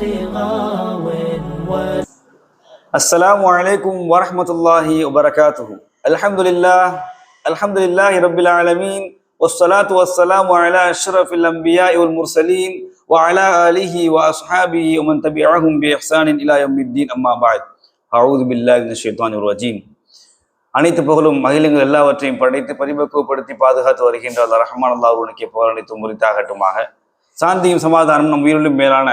إله الناس غاو و السلام عليكم ورحمة الله وبركاته الحمد لله الحمد لله رب العالمين والصلاة والسلام على أشرف الأنبياء والمرسلين وعلى آله وأصحابه ومن تبعهم بإحسان إلى يوم الدين أما بعد أعوذ بالله من الشيطان الرجيم அனைத்து புகழும் மகிழுங்கள் எல்லாவற்றையும் படைத்து பரிபக்குவப்படுத்தி பாதுகாத்து வருகின்ற அல்ல ரஹ்மான் அல்லாஹ் உனக்கு புகழ் அனைத்து முறித்தாகட்டுமாக சாந்தியும் சமாதானம் நம் உயிரிலும் மேலான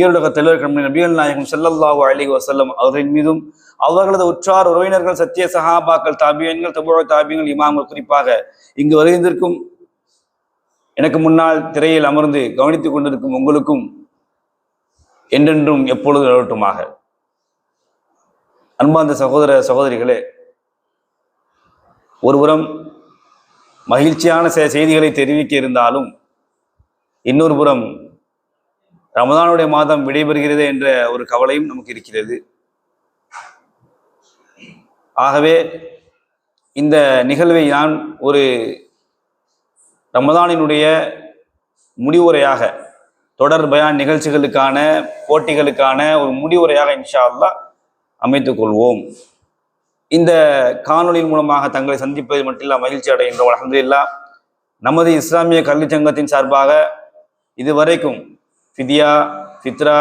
ஈரோடக தலைவர் கண்மணி நபிகள் நாயகம் செல்லல்லாஹு அலி வசல்லம் அவர்களின் மீதும் அவர்களது உற்றார் உறவினர்கள் சத்திய சஹாபாக்கள் தாபியன்கள் தபுழ தாபியங்கள் இமாம்கள் குறிப்பாக இங்கு வருகின்றிருக்கும். எனக்கு முன்னால் திரையில் அமர்ந்து கவனித்துக் கொண்டிருக்கும் உங்களுக்கும் என்றென்றும் எப்பொழுது நிலவட்டுமாக. அன்பார்ந்த சகோதர சகோதரிகளே ஒருபுறம் மகிழ்ச்சியான சில செய்திகளை தெரிவிக்க இருந்தாலும் இன்னொரு புறம் ரமதானுடைய மாதம் விடைபெறுகிறது என்ற ஒரு கவலையும் நமக்கு இருக்கிறது. ஆகவே இந்த நிகழ்வை நான் ஒரு ரமதானினுடைய முடிவுரையாக தொடர் பயான் நிகழ்ச்சிகளுக்கான போட்டிகளுக்கான ஒரு முடிவுரையாக இன்ஷா அல்லாஹ் அமைத்துக் கொள்வோம். இந்த காணொலியின் மூலமாக தங்களை சந்திப்பது மட்டும் மகிழ்ச்சி அடைகின்றோம். அல்ஹம்துலில்லாஹ் நமது இஸ்லாமிய கல்விச் சங்கத்தின் சார்பாக இதுவரைக்கும் ஃபிதியா ஃபித்ரா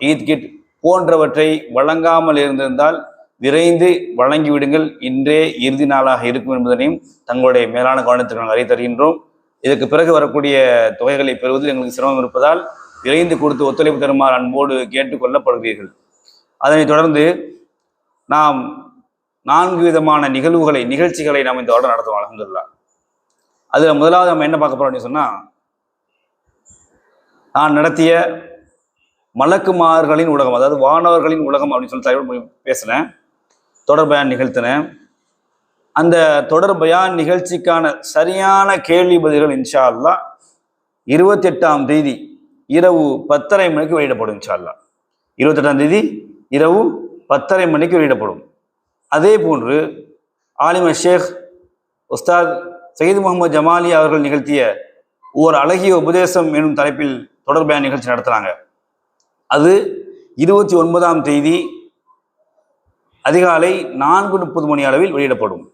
ஈத் கிட் போன்றவற்றை வழங்காமல் இருந்திருந்தால் விரைந்து வழங்கிவிடுங்கள். இன்றே இறுதி நாளாக இருக்கும் என்பதனையும் தங்களுடைய மேலான கவனத்திற்கு நாங்கள் அறிய தருகின்றோம் இதற்கு பிறகு வரக்கூடிய தொகைகளை பெறுவதில் எங்களுக்கு சிரமம் இருப்பதால் விரைந்து கொடுத்து ஒத்துழைப்பு தருமாறு அன்போடு கேட்டுக்கொள்ளப்படுவீர்கள் அதனைத் தொடர்ந்து நாம் நான்கு விதமான நிகழ்வுகளை நிகழ்ச்சிகளை நாம் இந்த வருடம் நடத்துவோம் அலமதுல்லா அதில் முதலாவது நம்ம என்ன பார்க்க போறோம் அப்படின்னு சொன்னால் நான் நடத்திய மலக்குமார்களின் உலகம் அதாவது வானவர்களின் உலகம் அப்படின்னு சொல்லி தலைவர் பேசினேன் தொடர்பயான் நிகழ்த்தினேன். அந்த தொடர்பயான் நிகழ்ச்சிக்கான சரியான கேள்வி பதில்கள் இன்ஷா அல்லா இருபத்தி எட்டாம் தேதி இரவு பத்தரை மணிக்கு வெளியிடப்படும் இன்ஷா அல்லா இருபத்தெட்டாம் தேதி இரவு பத்தரை மணிக்கு வெளியிடப்படும். அதே போன்று ஆலிம ஷேக் உஸ்தாத் சயீத் முகமது ஜமாலி அவர்கள் நிகழ்த்திய ஓர் அழகிய உபதேசம் எனும் தலைப்பில் தொடர்பையான நிகழ்ச்சி நடத்துகிறாங்க அது இருபத்தி ஒன்பதாம் தேதி அதிகாலை நான்கு முப்பது மணி அளவில் வெளியிடப்படும்.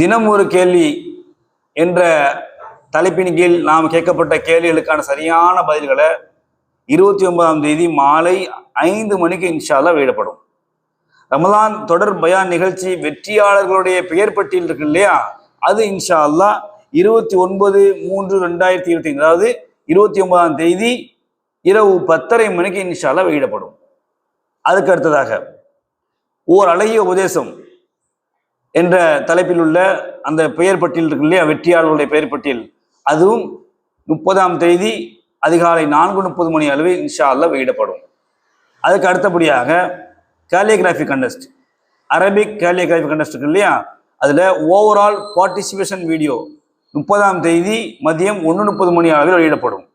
தினம் ஒரு கேள்வி என்ற தலைப்பின் கீழ் நாம் கேட்கப்பட்ட கேள்விகளுக்கான சரியான பதில்களை இருபத்தி ஒன்பதாம் தேதி மாலை ஐந்து மணிக்கு இன்ஷால்லா வெளியிடப்படும். ரமலான் தொடர் பயான் நிகழ்ச்சி வெற்றியாளர்களுடைய பெயர் பட்டியல் இருக்கு இல்லையா? அது இன்ஷா அல்லா இருபத்தி ஒன்பது மூன்று ரெண்டாயிரத்தி இருபத்தி அதாவது இருபத்தி ஒன்பதாம் தேதி இரவு பத்தரை மணிக்கு இன்ஷா வெளியிடப்படும். அதுக்கு அடுத்ததாக ஓர் அழகிய உபதேசம் என்ற தலைப்பில் உள்ள அந்த பெயர் பட்டியல் இருக்கு இல்லையா? வெற்றியாளர்களுடைய பெயர் பட்டியல். அதுவும் முப்பதாம் தேதி அதிகாலை நான்கு முப்பது மணி அளவில் இன்ஷா வெளியிடப்படும். அதுக்கு அடுத்தபடியாக calligraphy contest Arabic calligraphy contest இருக்கு இல்லையா? அதில் ஓவரால் பார்ட்டிசிபேஷன் வீடியோ முப்பதாம் தேதி மதியம் ஒன்று முப்பது மணி அளவில் வெளியிடப்படும்.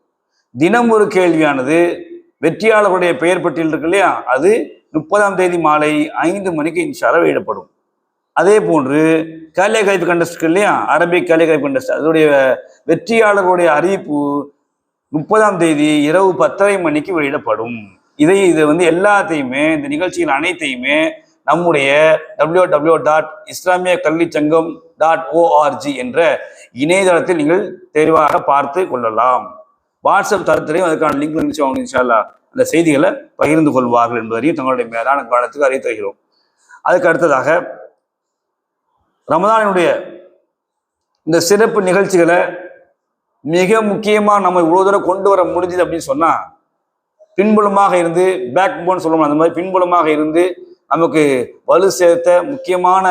தினம் ஒரு கேள்வியானது வெற்றியாளர்களுடைய பெயர் பட்டியல் இருக்கு இல்லையா? அது முப்பதாம் தேதி மாலை ஐந்து மணிக்கு இன்ஷால வெளியிடப்படும். அதே போன்று கேலியோகிராஃபி கண்டஸ்ட் இல்லையா? அரபிக் கேலியோகிராஃபி கண்டஸ்ட் அதனுடைய வெற்றியாளர்களுடைய அறிவிப்பு முப்பதாம் தேதி இரவு பத்தரை மணிக்கு வெளியிடப்படும். இதை இது வந்து எல்லாத்தையுமே இந்த நிகழ்ச்சிகள் அனைத்தையுமே நம்முடைய டபிள்யூ டபிள்யூ டாட் இஸ்லாமிய கல்வி சங்கம் டாட் ஓஆர்ஜி என்ற இணையதளத்தில் நீங்கள் தெளிவாக பார்த்து கொள்ளலாம். வாட்ஸ்அப் தரத்திலையும் அதுக்கான லிங்க் இருந்துச்சு அவங்க இன்ஷால்லா அந்த செய்திகளை பகிர்ந்து கொள்வார்கள் என்பதையும் தங்களுடைய மேலான கவனத்துக்கு அறிய தருகிறோம். அதுக்கு அடுத்ததாக ரமதானினுடைய இந்த சிறப்பு நிகழ்ச்சிகளை மிக முக்கியமாக நம்ம இவ்வளோ தூரம் கொண்டு வர முடிஞ்சுது அப்படின்னு சொன்னால் பின்புலமாக இருந்து பேக் போன் சொல்லுவோம் அந்த மாதிரி பின்புலமாக இருந்து நமக்கு வலு சேர்த்த முக்கியமான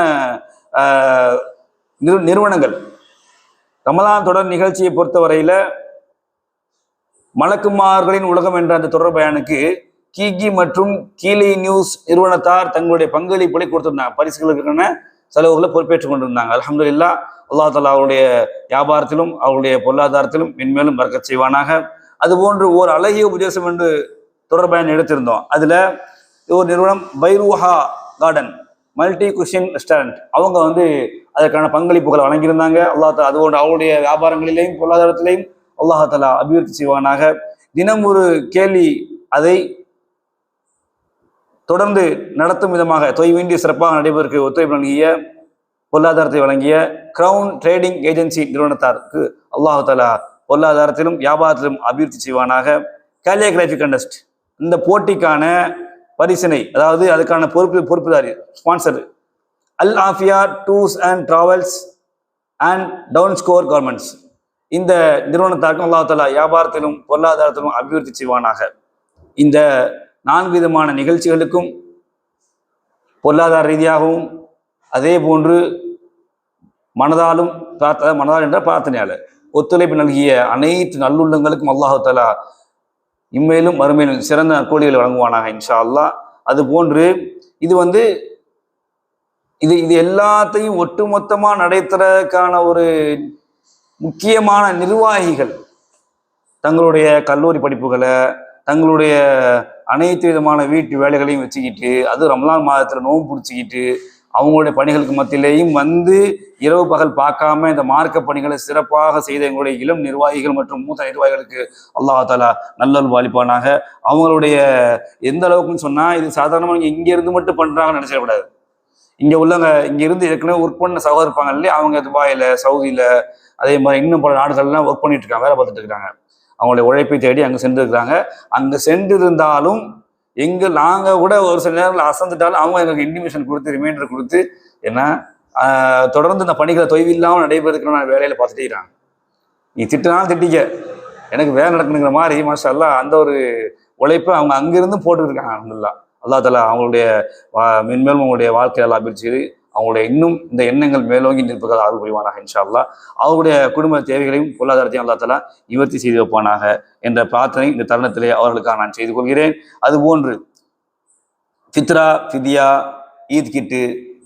ஆஹ், நிறு நிறுவனங்கள். ரமலான் தொடர் நிகழ்ச்சியை பொறுத்தவரையில மலக்குமார்களின் உலகம் என்ற அந்த தொடர் பயானுக்கு கிகி மற்றும் கீழே நியூஸ் நிறுவனத்தார் தங்களுடைய பங்களிப்புகளை கொடுத்திருந்தாங்க. பரிசுகளுக்கான செலவுகளை பொறுப்பேற்றுக் கொண்டிருந்தாங்க. அல்ஹம்துலில்லா அல்லாஹ் தாலா அவருடைய வியாபாரத்திலும் அவருடைய பொருளாதாரத்திலும் மென்மேலும் மறக்க செய்வானாக. அதுபோன்று ஓர் அழகிய உபதேசம் என்று தொடர்பயன் எடுத்திருந்தோம். அதுல ஒரு நிறுவனம் பைரூஹா கார்டன் மல்டி குஷின் ரெஸ்டாரண்ட் அவங்க வந்து அதற்கான பங்களிப்புகளை வழங்கியிருந்தாங்க. அல்லாஹ் அது போன்ற அவருடைய வியாபாரங்களிலேயும் பொருளாதாரத்திலையும் அல்லாஹாலா அபிவிருத்தி செய்வானாக. தினம் ஒரு கேள்வி அதை தொடர்ந்து நடத்தும் விதமாக தொய்வின்றி சிறப்பாக நடைபெறுக்கு ஒத்துழைப்பு வழங்கிய பொருளாதாரத்தை வழங்கிய கிரவுன் ட்ரேடிங் ஏஜென்சி நிறுவனத்தாருக்கு அல்லாஹு தாலா பொருளாதாரத்திலும் வியாபாரத்திலும் அபிவிருத்தி செய்வானாக. கேலியோகிராஃபி கண்டஸ்ட் இந்த போட்டிக்கான பரிசினை அதாவது அதுக்கான பொறுப்பு பொறுப்புதாரி sponsor Al Afiya tours and travels and town score governments. இந்த நிறுவனத்தாருக்கும் அல்லாஹ் தாலா வியாபாரத்திலும் பொருளாதாரத்திலும் அபிவிருத்தி செய்வானாக. இந்த நான்கு விதமான நிகழ்ச்சிகளுக்கும் பொருளாதார ரீதியாகவும் அதே போன்று மனதாலும் பிரார்த்த மனதால் என்ற பிரார்த்தனையால் ஒத்துழைப்பு நல்கிய அனைத்து நல்லுள்ளங்களுக்கும் அல்லாஹு இம்மையிலும் மறுமையிலும் சிறந்த நற்கூலிகளை வழங்குவானாக இன்ஷா அல்லா அது போன்று இது வந்து இது இது எல்லாத்தையும் ஒட்டுமொத்தமா நடைத்தறதுக்கான ஒரு முக்கியமான நிர்வாகிகள் தங்களுடைய கல்லூரி படிப்புகளை தங்களுடைய அனைத்து விதமான வீட்டு வேலைகளையும் வச்சுக்கிட்டு அது ரம்லான் மாதத்துல நோன்பு பிடிச்சிக்கிட்டு அவங்களுடைய பணிகளுக்கு மத்தியிலேயும் வந்து இரவு பகல் பார்க்காம இந்த மார்க்க பணிகளை சிறப்பாக செய்த எங்களுடைய இளம் நிர்வாகிகள் மற்றும் மூத்த நிர்வாகிகளுக்கு அல்லாஹ் தாலா நல்லல் வாலிப்பானாக. அவங்களுடைய எந்த அளவுக்குன்னு சொன்னா இது சாதாரணமாக நீங்க இங்க இருந்து மட்டும் பண்றாங்கன்னு நினைச்சிடக்கூடாது இங்க உள்ளவங்க இங்க இருந்து ஏற்கனவே ஒர்க் பண்ண சகோதரர் இருப்பாங்க இல்லையா? அவங்க துபாயில சவுதியில அதே மாதிரி இன்னும் பல நாடுகள்லாம் ஒர்க் பண்ணிட்டு இருக்காங்க வேலை பார்த்துட்டு இருக்காங்க. அவங்களுடைய உழைப்பை தேடி அங்க சென்றிருக்கிறாங்க. அங்க சென்றிருந்தாலும் எங்க நாங்கள் கூட ஒரு சில நேரத்தில் அசந்துட்டாலும் அவங்க எங்களுக்கு இன்டிமேஷன் கொடுத்து ரிமைண்டர் கொடுத்து என்ன தொடர்ந்து இந்த பணிகளை தொய்வில்லாமல் நடைபெறதுக்கு நான் வேலையில் பார்த்துட்டே இருக்காங்க நீ திட்டினாலும் திட்டிக்க. எனக்கு வேலை நடக்கணுங்கிற மாதிரி மாஷா அல்லா அந்த ஒரு உழைப்பை அவங்க அங்கிருந்தும் போட்டுருக்காங்க இருக்காங்க அல்லா தலா அவங்களுடைய வா- மென்மேலும் அவங்களுடைய வாழ்க்கையெல்லாம் அபிவிருத்தி அவங்களுடைய இன்னும் இந்த எண்ணங்கள் மேலோங்கி நிற்பதாக ஆறு புரிவானாக இன்ஷால்லா அவருடைய குடும்ப தேவைகளையும் பொருளாதாரத்தையும் அல்லா தலா நிவர்த்தி செய்து வைப்பானாக என்ற பிரார்த்தனை இந்த தருணத்திலே அவர்களுக்காக நான் செய்து கொள்கிறேன். அதுபோன்று ஃபித்ரா ஃபிதியா ஈத் கிட்டு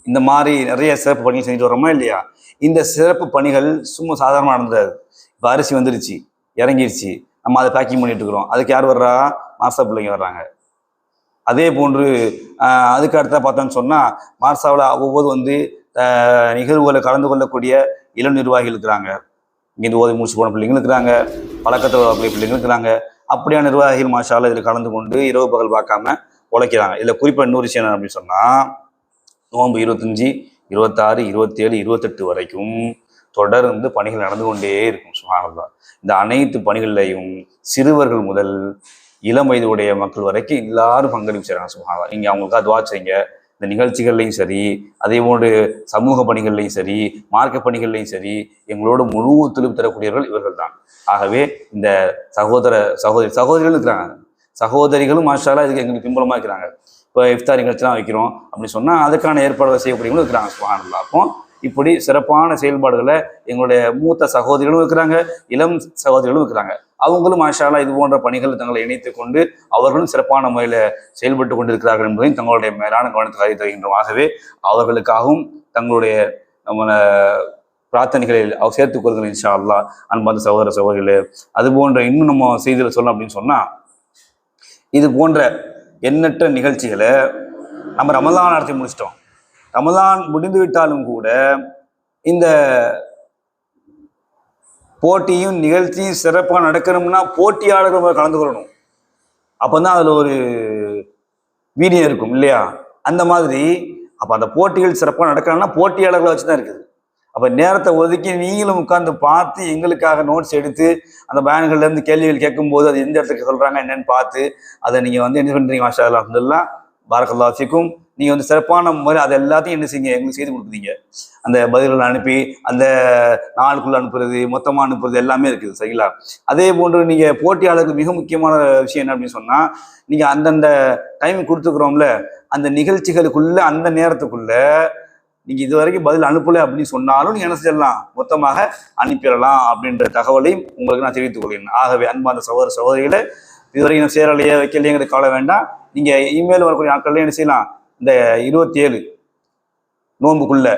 இந்த மாதிரி நிறைய சிறப்பு பணிகள் செஞ்சுட்டு வரோமா இல்லையா? இந்த சிறப்பு பணிகள் சும்மா சாதாரணமாக நடந்தது இப்போ அரிசி வந்துருச்சு இறங்கிருச்சு நம்ம அதை பேக்கிங் பண்ணிட்டு இருக்கிறோம். அதுக்கு யார் வர்றா? மாசா பிள்ளைங்க வர்றாங்க. அதே போன்று அதுக்கு அடுத்த பார்த்தோன்னு சொன்னால் மார்சாவில் அவ்வப்போது வந்து நிகழ்வுகளை கலந்து கொள்ளக்கூடிய இளம் நிர்வாகிகள் இருக்கிறாங்க. இங்கேருந்து ஓதி முடிச்சு போன பிள்ளைங்க இருக்கிறாங்க. பழக்கத்தில் வரக்கூடிய இருக்கிறாங்க. அப்படியான நிர்வாகிகள் மார்ஷாவில் இதில் கலந்து கொண்டு இரவு பகல் பார்க்காம உழைக்கிறாங்க. இதில் குறிப்பாக இன்னொரு விஷயம் அப்படின்னு சொன்னால் நோன்பு இருபத்தஞ்சி இருபத்தாறு இருபத்தேழு இருபத்தெட்டு வரைக்கும் தொடர்ந்து பணிகள் நடந்து கொண்டே இருக்கும். சுகானந்தா. இந்த அனைத்து பணிகள்லையும் சிறுவர்கள் முதல் இளம் வயதுடைய மக்கள் வரைக்கும் எல்லாரும் பங்களிப்பு செய்கிறாங்க சுகானந்தா நீங்கள் அவங்களுக்காக துவா செய்யுங்க. இந்த நிகழ்ச்சிகள்லையும் சரி அதே போன்று சமூக பணிகள்லையும் சரி மார்க்க பணிகள்லையும் சரி எங்களோட முழு ஒத்துழைப்பு தரக்கூடியவர்கள் இவர்கள் தான் ஆகவே இந்த சகோதர சகோதரி சகோதரிகள் இருக்கிறாங்க. சகோதரிகளும் மாஷாலாக இதுக்கு எங்களுக்கு பின்புலமாக இருக்கிறாங்க. இப்போ இஃப்தார் நிகழ்ச்சிலாம் வைக்கிறோம். அப்படின்னு சொன்னால் அதுக்கான ஏற்பாடுகள் செய்யக்கூடியவங்களும் இருக்கிறாங்க சுபானல்லா அப்போ இப்படி சிறப்பான செயல்பாடுகளை எங்களுடைய மூத்த சகோதரிகளும் இருக்கிறாங்க இளம் சகோதரிகளும் இருக்கிறாங்க. அவங்களும் மாஷாலா இது போன்ற பணிகள் தங்களை இணைத்து கொண்டு அவர்களும் சிறப்பான முறையில் செயல்பட்டு கொண்டிருக்கிறார்கள் என்பதையும் தங்களுடைய மேலான கவனத்துக்கு அறிவித்து வருகின்றோம் ஆகவே அவர்களுக்காகவும் தங்களுடைய நம்ம பிரார்த்தனைகளில் அவர் சேர்த்துக் கொள்கிறேன் இன்ஷா அல்லா அன்பார்ந்த சகோதர சகோதரிகளே அது போன்ற இன்னும் நம்ம செய்தியில் சொல்லணும் அப்படின்னு சொன்னால் இது போன்ற எண்ணற்ற நிகழ்ச்சிகளை நம்ம ரமதான் நடத்தி முடிச்சிட்டோம். ரமலான் முடிந்து விட்டாலும் கூட இந்த போட்டியும் நிகழ்ச்சியும் சிறப்பாக நடக்கணும்னா போட்டியாளர்கள் முதல்ல கலந்து கொள்ளணும். அதில் ஒரு வீரியம் இருக்கும் இல்லையா? அந்த மாதிரி அப்போ அந்த போட்டிகள் சிறப்பாக நடக்கணும்னா போட்டியாளர்களை வச்சு தான் இருக்குது. அப்போ நேரத்தை ஒதுக்கி நீங்களும் உட்காந்து பார்த்து எங்களுக்காக நோட்ஸ் எடுத்து அந்த பயன்கள்லேருந்து கேள்விகள் கேட்கும்போது அது எந்த இடத்துக்கு சொல்கிறாங்க என்னென்னு பார்த்து அதை நீங்கள் வந்து என்ன பண்ணுறீங்க மாஷா அல்லா அல்ஹம்துலில்லாஹ் நீங்கள் வந்து சிறப்பான முறை அதை எல்லாத்தையும் என்ன செய்யுங்க? எங்களுக்கு செய்து கொடுக்குறீங்க. அந்த பதில்கள் அனுப்பி அந்த நாளுக்குள்ள அனுப்புறது மொத்தமாக அனுப்புறது எல்லாமே இருக்குது சரிங்களா? அதே போன்று நீங்கள் போட்டியாளருக்கு மிக முக்கியமான விஷயம் என்ன அப்படின்னு சொன்னால் நீங்கள் அந்தந்த டைம் கொடுத்துக்கிறோம்ல அந்த நிகழ்ச்சிகளுக்குள்ள அந்த நேரத்துக்குள்ள நீங்கள் இது வரைக்கும் பதில் அனுப்பலை அப்படின்னு சொன்னாலும் நீங்கள் என்ன செய்யலாம் மொத்தமாக அனுப்பிடலாம் அப்படின்ற தகவலையும் உங்களுக்கு நான் தெரிவித்துக் கொள்கிறேன். ஆகவே அன்பார்ந்த சகோதர சகோதரிகளை இதுவரைக்கும் சேரலையே வைக்கலையேங்கிறது கவலை வேண்டாம். நீங்கள் இமெயில் வரக்கூடிய நாட்கள்ல என்ன செய்யலாம்? இந்த இருபத்தி ஏழு நோன்புக்குள்ள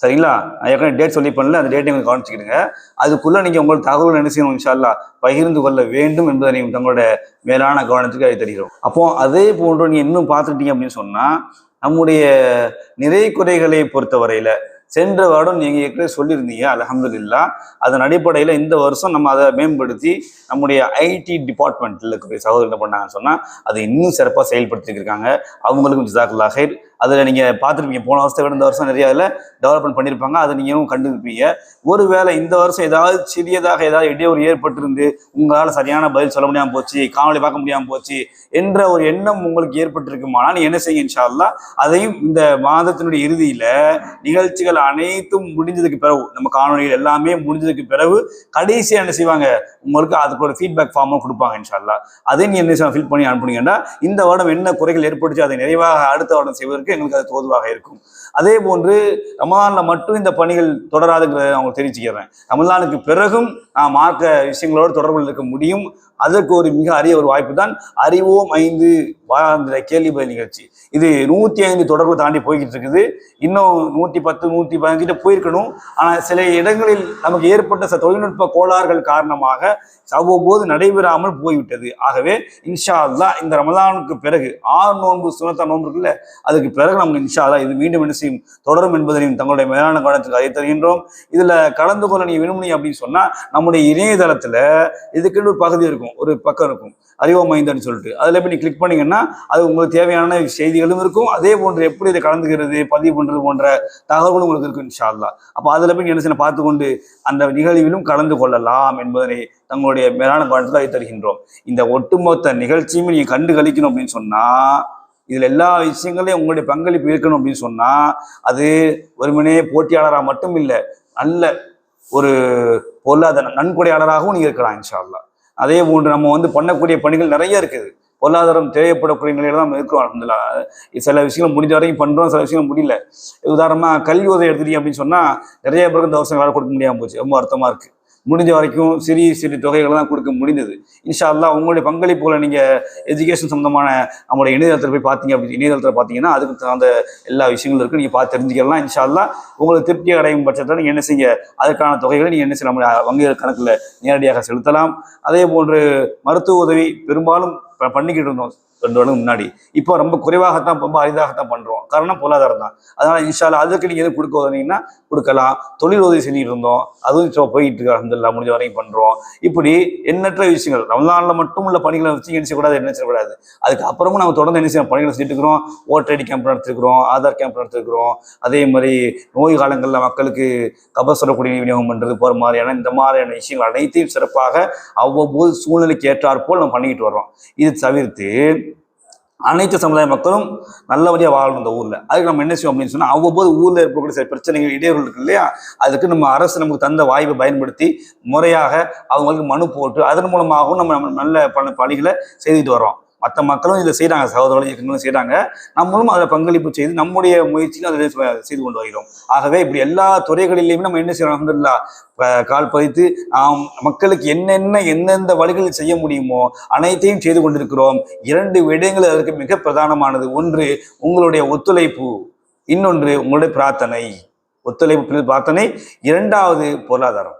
சரிங்களா? நான் ஏற்கனவே டேட் சொல்லி பண்ணல அந்த டேட்டை கொஞ்சம் கவனிச்சுக்கிடுங்க. அதுக்குள்ளே நீங்கள் உங்கள் தகவல் என்ன செய்யணும் இன்ஷால்லா பகிர்ந்து கொள்ள வேண்டும் என்பதை நீங்கள் தங்களோட மேலான கவனத்துக்கு அதை தெரிகிறோம் அப்போ அதே போன்று நீங்கள் இன்னும் பார்த்துட்டீங்க அப்படின்னு சொன்னால் நம்முடைய நிறை குறைகளை பொறுத்தவரையில் சென்ற வருடம் நீங்க ஏற்கனவே சொல்லியிருந்தீங்க அலமதுல்லா அதன் அடிப்படையில் இந்த வருஷம் நம்ம அதை மேம்படுத்தி நம்முடைய ஐடி டிபார்ட்மெண்ட்டில் இருக்கக்கூடிய சகோதரர் என்ன பண்ணாங்கன்னு சொன்னால் அதை இன்னும் சிறப்பாக செயல்படுத்திருக்காங்க அவங்களுக்கும் ஜிசாக்குல்லா ஹைர் அதில் நீங்கள் பார்த்துருப்பீங்க. போன வருஷத்தை விட இந்த வருஷம் நிறைய அதில் டெவலப்மெண்ட் பண்ணியிருப்பாங்க அதை நீங்களும் கண்டுருப்பீங்க ஒருவேளை இந்த வருஷம் ஏதாவது சிறியதாக ஏதாவது இடையூறு ஏற்பட்டிருந்து உங்களால் சரியான பதில் சொல்ல முடியாமல் போச்சு காணொலி பார்க்க முடியாமல் போச்சு என்ற ஒரு எண்ணம் உங்களுக்கு ஏற்பட்டிருக்குமானால் நீ என்ன செய்யுங்க இன்ஷால்லா அதையும் இந்த மாதத்தினுடைய இறுதியில் நிகழ்ச்சிகள் அனைத்தும் முடிஞ்சதுக்கு பிறகு நம்ம காணொலிகள் எல்லாமே முடிஞ்சதுக்கு பிறகு கடைசியாக என்ன செய்வாங்க? உங்களுக்கு அதுக்கு ஒரு ஃபீட்பேக் ஃபார்மும் கொடுப்பாங்க இன்ஷால்லா அதையும் நீ என்ன ஃபில் பண்ணி அனுப்புனீங்கன்னா இந்த வருடம் என்ன குறைகள் ஏற்பட்டுச்சு அதை நிறைவாக அடுத்த வருடம் செய்வதற்கு எங்களுக்கு அது தோதுவாக இருக்கும். அதே போன்று ரமதானில் மட்டும் இந்த பணிகள் தொடராதுங்கிறத நான் உங்களுக்கு தெரிவிச்சுக்கிறேன். ரமதானுக்கு பிறகும் நான் மார்க்க விஷயங்களோடு தொடர்பில் இருக்க முடியும். அதற்கு ஒரு மிக அரிய ஒரு வாய்ப்பு தான் அறிவோம் ஐந்து வாராந்திர கேள்வி பதில் நிகழ்ச்சி. இது நூத்தி ஐந்து தொடர்பு தாண்டி போய்கிட்டு இருக்குது இன்னும் நூத்தி பத்து நூத்தி பதினஞ்சுட்டு போயிருக்கணும். ஆனா சில இடங்களில் நமக்கு ஏற்பட்ட சில தொழில்நுட்ப கோளாறுகள் காரணமாக அவ்வப்போது நடைபெறாமல் போய்விட்டது. ஆகவே இன்ஷா அல்லா இந்த ரமலானுக்கு பிறகு ஆறு நோன்பு சுனத்த நோன்பு இருக்குல்ல அதுக்கு பிறகு நமக்கு இன்ஷா அல்லா இது மீண்டும் என்ன செய்யும்? தொடரும் என்பதையும் தங்களுடைய மேலான கவனத்துக்கு அதை தருகின்றோம் இதுல கலந்து கொள்ள நீ விரும்புனி அப்படின்னு சொன்னா நம்முடைய இணையதளத்துல இதுக்குன்னு ஒரு பகுதி இருக்கும். ஒரு பக்கம் இருக்கும். அறிவோ மைந்தன்னு சொல்லிட்டு. அதில் போய் நீ கிளிக் பண்ணிங்கன்னா அது உங்களுக்கு தேவையான செய்திகளும் இருக்கும். அதே போன்று எப்படி இதை கலந்துக்கிறது பதிவு பண்ணுறது போன்ற தகவல்களும் உங்களுக்கு இருக்கும் இன்ஷா அப்போ அதில் போய் என்ன சின்ன பார்த்து கொண்டு அந்த நிகழ்விலும் கலந்து கொள்ளலாம் என்பதனை தங்களுடைய மேலான காலத்தில் அதை தருகின்றோம். இந்த ஒட்டுமொத்த நிகழ்ச்சியுமே நீங்கள் கண்டு கழிக்கணும் அப்படின்னு சொன்னால் இதில் எல்லா விஷயங்களையும் உங்களுடைய பங்களிப்பு இருக்கணும் அப்படின்னு சொன்னால் அது வெறுமனே போட்டியாளராக மட்டும் இல்லை நல்ல ஒரு பொருளாதார நன்கொடையாளராகவும் நீங்கள் இருக்கலாம் இன்ஷா அதே போன்று நம்ம வந்து பண்ணக்கூடிய பணிகள் நிறைய இருக்குது. பொருளாதாரம் தேவைப்படக்கூடிய நிலையில தான் இருக்கிறோம் சில விஷயங்கள் முடிஞ்ச வரைக்கும் பண்ணுறோம் சில விஷயங்கள் முடியல. உதாரணமாக கல்வி உதவி எடுத்துட்டீங்க அப்படின்னு சொன்னால் நிறைய பேருக்கு இந்த வருஷம் வேலை கொடுக்க முடியாமல் போச்சு. ரொம்ப அர்த்தமாக இருக்குது முடிஞ்ச வரைக்கும் சிறிய சிறு தொகைகளை தான் கொடுக்க முடிந்தது. இன்ஷா அல்லாஹ் உங்களுடைய பங்களிப்புகளை நீங்கள் எஜுகேஷன் சம்மந்தமான நம்மளுடைய இணையதளத்தில் போய் பார்த்தீங்க அப்படி இணையதளத்தில் பார்த்தீங்கன்னா அதுக்கு தகுந்த எல்லா விஷயங்களும் இருக்குது நீங்கள் பார்த்து தெரிஞ்சுக்கலாம். இன்ஷா அல்லாஹ் உங்களுக்கு திருப்தி அடையும் பட்சத்தில் நீங்கள் என்ன செய்ய அதுக்கான தொகைகளை நீங்கள் என்ன செய்ய நம்முடைய வங்கிகள் கணக்கில் நேரடியாக செலுத்தலாம். அதே போன்று மருத்துவ உதவி பெரும்பாலும் ப- பண்ணிக்கிட்டு இருந்தோம். ரெண்டு வருடம் முன்னாடி. இப்போ ரொம்ப குறைவாகத்தான் ரொம்ப அரிதாகத்தான் பண்ணுறோம் காரணம் பொருளாதாரம் தான். அதனால் இன்ஷால்லா அதுக்கு நீங்கள் எதுவும் கொடுக்க உதவிங்கன்னா கொடுக்கலாம். தொழில் உதவி செஞ்சுட்டு இருந்தோம். அதுவும் இப்போ போயிட்டு இருக்கு. முடிஞ்ச வரையும் பண்ணுறோம் இப்படி எண்ணற்ற விஷயங்கள். ரம்லானில் மட்டும் உள்ள பணிகளை வச்சு என்ன செய்யக்கூடாது என்ன செய்யக்கூடாது அதுக்கு அப்புறமும் நம்ம தொடர்ந்து என்ன செய்யணும்? பணிகளை செஞ்சுட்டு இருக்கிறோம். ஓட்டர் ஐடி கேம்ப் நடத்திருக்கிறோம். ஆதார் கேம்ப் நடத்திருக்கிறோம். அதே மாதிரி நோய் காலங்களில் மக்களுக்கு கபசுர சொல்லக்கூடிய விநியோகம் பண்ணுறது போகிற மாதிரியான இந்த மாதிரியான விஷயங்கள் அனைத்தையும் சிறப்பாக அவ்வப்போது சூழ்நிலைக்கு ஏற்றாற்போல் நம்ம பண்ணிக்கிட்டு வர்றோம். இது தவிர்த்து அனைத்து சமுதாய மக்களும் நல்லபடியாக வாழணும் இந்த ஊரில். அதுக்கு நம்ம என்ன செய்வோம் அப்படின்னு சொன்னால் அவ்வப்போது ஊரில் இருக்கக்கூடிய சில பிரச்சனைகள் இடையூறுகள் இருக்கு இல்லையா? அதுக்கு நம்ம அரசு நமக்கு தந்த வாய்ப்பை பயன்படுத்தி முறையாக அவங்களுக்கு மனு போட்டு அதன் மூலமாகவும் நம்ம நல்ல பல பணிகளை செய்துட்டு வரோம் மற்ற மக்களும் இதை செய்கிறாங்க சகோதரர்கள் இயக்கங்களும் செய்கிறாங்க நம்மளும் அதில் பங்களிப்பு செய்து நம்முடைய முயற்சியும் அதில் செய்து கொண்டு வருகிறோம். ஆகவே இப்படி எல்லா துறைகளிலையுமே நம்ம என்ன செய்யணும்? அஹமதுல்லா கால் பதித்து நாம் மக்களுக்கு என்னென்ன எந்தெந்த வழிகளில் செய்ய முடியுமோ அனைத்தையும் செய்து கொண்டிருக்கிறோம். இரண்டு விடயங்கள் அதற்கு மிக பிரதானமானது. ஒன்று உங்களுடைய ஒத்துழைப்பு. இன்னொன்று உங்களுடைய பிரார்த்தனை. ஒத்துழைப்பு பிரார்த்தனை. இரண்டாவது பொருளாதாரம்.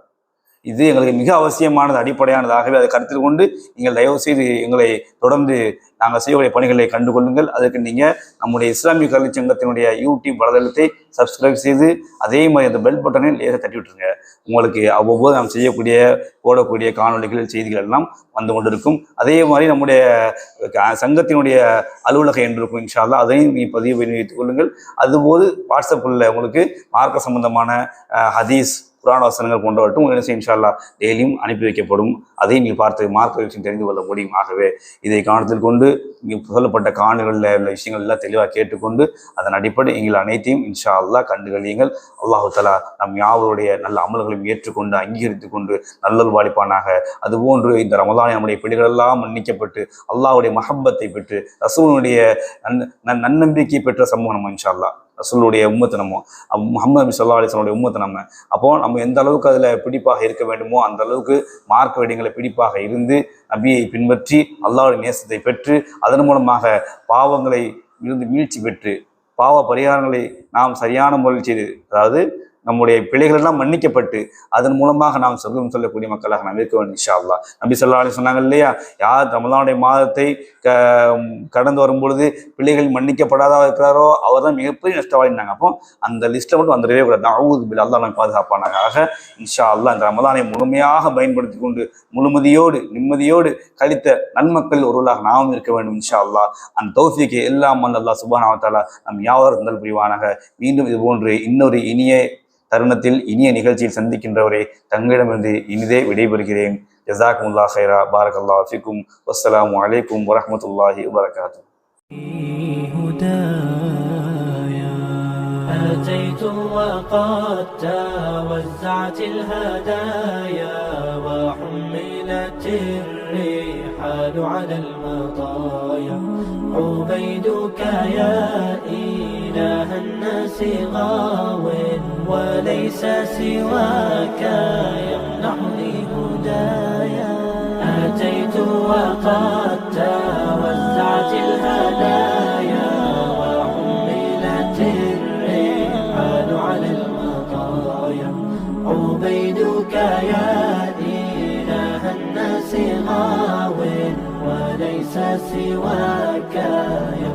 இது எங்களுக்கு மிக அவசியமானது அடிப்படையானதாகவே அதை கருத்தில் கொண்டு நீங்கள் தயவு செய்து எங்களை தொடர்ந்து நாங்கள் செய்யக்கூடிய பணிகளை கண்டுகொள்ளுங்கள். அதற்கு நீங்கள் நம்முடைய இஸ்லாமிய கல்வி சங்கத்தினுடைய யூடியூப் வலைதளத்தை சப்ஸ்கிரைப் செய்து அதே மாதிரி அந்த பெல் பட்டனை லேசாக தட்டி விட்டுருங்க. உங்களுக்கு அவ்வப்போது நாம் செய்யக்கூடிய போடக்கூடிய காணொளிகள் செய்திகள் எல்லாம் வந்து கொண்டிருக்கும். அதே மாதிரி நம்முடைய க- சங்கத்தினுடைய அலுவலகம் என்று இருக்கும் இன்ஷா அதையும் நீ பதிவு பண்ணி வைத்துக் கொள்ளுங்கள். அதுபோது வாட்ஸ்அப்பில் உங்களுக்கு மார்க்க சம்பந்தமான ஹதீஸ் குரான் வசனங்கள் போன்றவற்றும் என்ன இன்ஷா அல்லாஹ் டெய்லியும் அனுப்பி வைக்கப்படும். அதையும் நீங்கள் பார்த்து மார்க்க விஷயம் தெரிந்து கொள்ள முடியும். ஆகவே இதை கவனத்தில் கொண்டு இங்கே சொல்லப்பட்ட காணொலிகளில் உள்ள விஷயங்கள் எல்லாம் தெளிவாக கேட்டுக்கொண்டு அதன் அடிப்படை எங்கள் அனைத்தையும் இன்ஷா அல்லாஹ் கண்டுகளியுங்கள். அல்லாஹு தலா நம் யாவருடைய நல்ல அமல்களையும் ஏற்றுக்கொண்டு அங்கீகரித்து கொண்டு நல்லது வாழிப்பானாக அதுபோன்று இந்த ரமதானி நம்முடைய பிள்ளைகளெல்லாம் மன்னிக்கப்பட்டு அல்லாஹுடைய மஹப்பத்தை பெற்று ரசூனுடைய நன் நன்- நன்னம்பிக்கை பெற்ற சமூகம் நம்ம இன்ஷா அல்லாஹ் ரசூலுடைய உம்மத்து நம்ம முகமது நபி சொல்லா அலிஸ்வனுடைய உம்மத்து நம்ம. அப்போ நம்ம எந்த அளவுக்கு அதில் பிடிப்பாக இருக்க வேண்டுமோ அந்த அளவுக்கு மார்க்க வேடியங்களை பிடிப்பாக இருந்து நபியை பின்பற்றி அல்லாவுடைய நேசத்தை பெற்று அதன் மூலமாக பாவங்களை இருந்து வீழ்ச்சி பெற்று பாவ பரிகாரங்களை நாம் சரியான முறையில் செய்து அதாவது நம்முடைய பிழைகள் எல்லாம் மன்னிக்கப்பட்டு அதன் மூலமாக நாம் சொல்லும் சொல்லக்கூடிய மக்களாக நாம் இருக்க வேண்டும் இன்ஷா அல்லா நபி சொல்லா சொன்னாங்க இல்லையா? யார் ரமலானுடைய மாதத்தை க கடந்து வரும் பொழுது பிள்ளைகள் மன்னிக்கப்படாதா இருக்கிறாரோ அவர் தான் மிகப்பெரிய நஷ்டவாடினாங்க அப்போ அந்த லிஸ்ட்டை மட்டும் வந்துடவே கூடாது. அவுது பில் அல்லா நம்ம பாதுகாப்பானாங்க ஆக இன்ஷா அல்லாஹ் இந்த ரமலானை முழுமையாக பயன்படுத்தி கொண்டு முழுமதியோடு நிம்மதியோடு கழித்த நன்மக்கள் ஒருவராக நாமும் இருக்க வேண்டும் இன்ஷா அல்லா அந்த தௌஃபிக்கு எல்லாம் அல்லா அல்லாஹ் சுபானாவத்தாலா நம் யாவரும் இருந்தல் புரிவானாக. மீண்டும் இது போன்று இன்னொரு இனிய தருணத்தில் இனிய நிகழ்ச்சியில் சந்திக்கின்றவரை தங்களிடமிருந்து இனிதே விடைபெறுகிறேன் ஜசாக்குமுல்லா ஹைரா பாரக் ஃபிக்கும் வஸ்ஸலாமு அலைக்கும் வரஹ்மத்துல்லாஹி வபரகாத்து هدايا أتيت وقد توزعت الهدايا وحملت الرحال على المطايا عبيدك يا إله الناس غاو وليس سواك يمنحني هدايا. أتيت وقد توزعت الهدايا وحملت الرحال على المطايا. عبيدك يا إله الناس غاو وليس سواك يمنحني